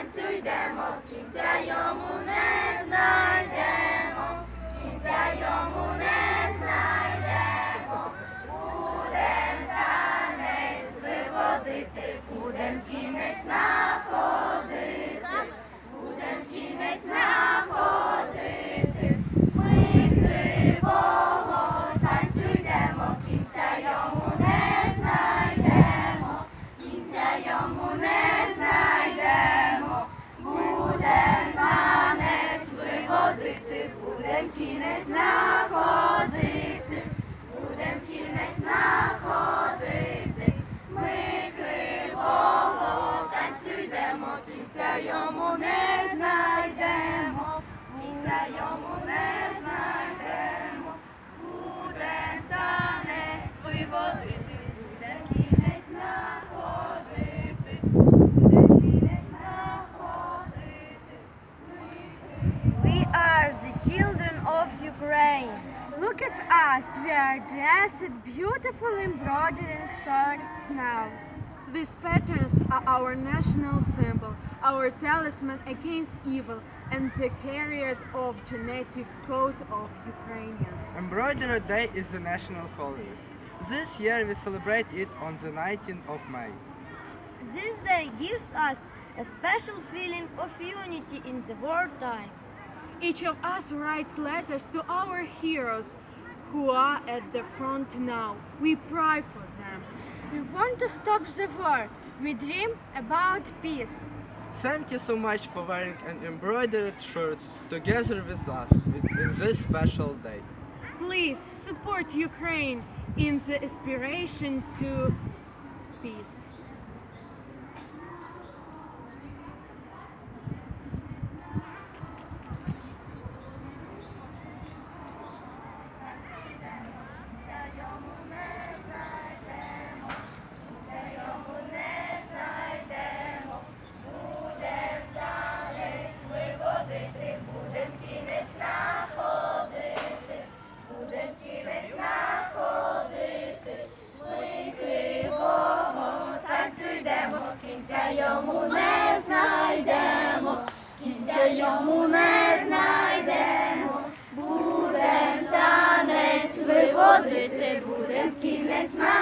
танцюй, йдемо, кінця йому не знає. будем кінець Are the children of Ukraine. Look at us. We are dressed in beautiful embroidering shirts now. These patterns are our national symbol, our talisman against evil, and the carrier of genetic code of Ukrainians. Embroidery Day is the national holiday. This year we celebrate it on the 19th of May. This day gives us a special feeling of unity in the wartime. Each of us writes letters to our heroes who are at the front now. We pray for them. We want to stop the war. We dream about peace. Thank you so much for wearing an embroidered shirt together with us in this special day. Please support Ukraine in the aspiration to peace. Водити буде кінець на.